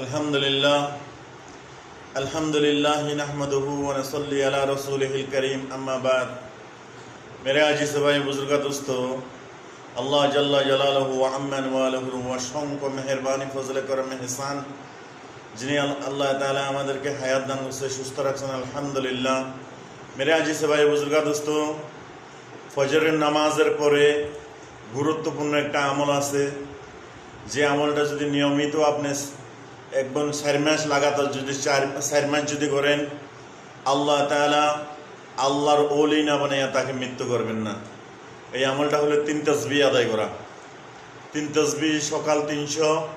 الحمد لله الحمد لله نحمده ونصلي على رسوله الكريم اما بعد۔ میرے آجی سبائی بزرگہ دوستو، اللہ جل جلالہ وعمن والہ وشہم کو مہربانی، فضل کرم، احسان۔ جنہیں اللہ تعالیٰ ہمدر کے حیات دن سے شستہ رکھسن الحمدللہ میرے آجی سبائی بزرگہ دوستو ফজরের নামাজের পরে গুরুত্বপূর্ণ একটা আমল আছে যে আমলটা যদি নিয়মিত আপনি একদম চার মাস লাগাতার যদি চার চার মাস যদি করেন, আল্লাহ তাআলা আল্লাহর ওলি না বানাইয়া তাকে মৃত্যু করবেন না। এই আমলটা হলো তিন তসবি আদায় করা। তিন তসবি সকাল তিনশো,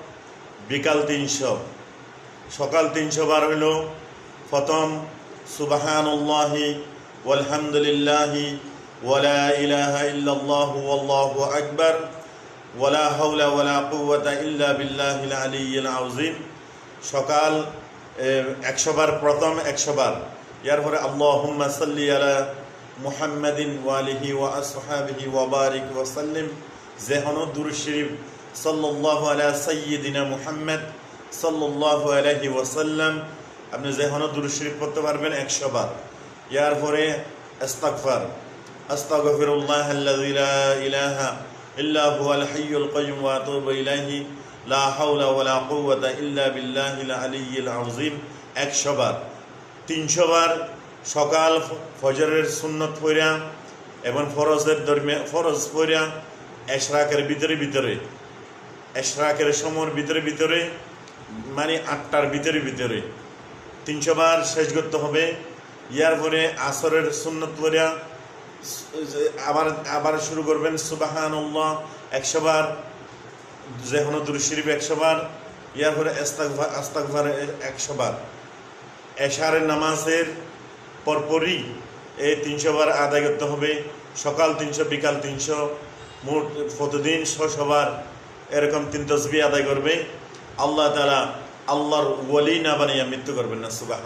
বিকাল তিনশো। সকাল তিনশো বার হইল প্রথম, সুবাহানুল্লাহি ওয়ালহামদুলিল্লাহি ওয়ালা ইলাহা ইল্লাল্লাহু ওয়াল্লাহু আকবার ওয়ালা হাওলা ওয়ালা কুওয়াতা ইল্লা বিল্লাহিল আলিয়্যিল আযীম। সকাল একশো বার প্রথম একশো বার ইয়ার পরে আল্লাহুম্মা সাল্লি আলা মুহাম্মাদিন ওয়ালিহি ওয়া আসহাবিহি ওয়া বারিক ওয়া সাল্লিম। যেহন দুর শরীফ। সাল্লাল্লাহু আলা সাইয়্যিদিনা মুহাম্মদ সাল্লাল্লাহু আলাইহি ওয়া সাল্লাম। আপনি যেহন দুর শরীফ পড়তে পারবেন একশো বার ইয়ার পরে আস্তাগফার। আস্তাগফিরুল্লাহ আল্লাযী লা ইলাহা ইল্লা হুয়াল হাইয়ুল কাইয়্যুম ওয়া আতুবু ইলাইহি লা হাওলা ওয়ালা কুওয়াতা ইল্লা বিল্লাহিল আলিয়্যিল আযীম একশো বার তিনশো সকাল ফজরের সুন্নত পড়া এবং ফরজের দরমিয়া ফরজ পড়া এশরাকের ভিতরে ভিতরে, এশরাকের সময়ের ভিতরে ভিতরে মানে আটটার ভিতরে ভিতরে তিনশো বার শেষ করতে হবে। ইয়ার পরে আসরের সুন্নত পড়া আবার আবার শুরু করবেন, সুবাহানুল্লাহ একশো বার যেহন দুর শরীফ একশো বার ইয়ার পরে আস্তাকভার আস্তাকভার একশো বার এশারের নামাজের পরপরই এই তিনশো বার আদায় করতে হবে। সকাল তিনশো, বিকাল তিনশো, মোট প্রতিদিন ছশোবার এরকম তিন তসবি আদায় করবে। আল্লাহ তালা আল্লাহর ওয়ালি না বানিয়ে মৃত্যু করবেন না সুবাহ